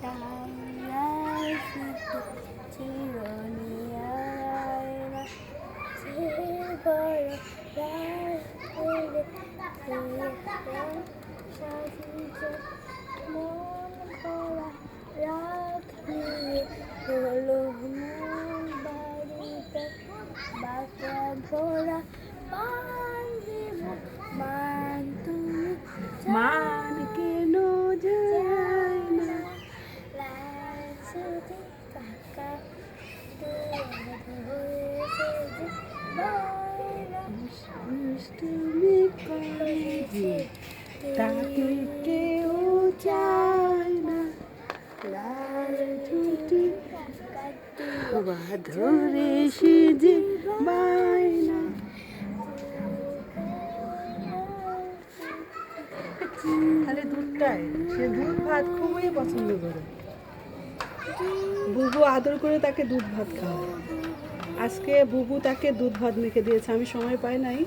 তাল্লা সুতো চিরনিয়ারা সে বড় রাস্তুলে সাজিত মন ভরা রাখলে হলো মন বাড়িতে বাসা ভরা মান তুমি মান কেন যায় না কাকা হয়েছে দুষ্টুমি তাকে কেউ চায় না লাল ছুটি বা ধরে খালি দুধটাই। সে দুধ ভাত খুবই পছন্দ করে। বুবু আদর করে তাকে দুধ ভাত খাওয়ায়। আজকে বুবু তাকে দুধ ভাত মেখে দিয়েছে, আমি সময় পাই নাই.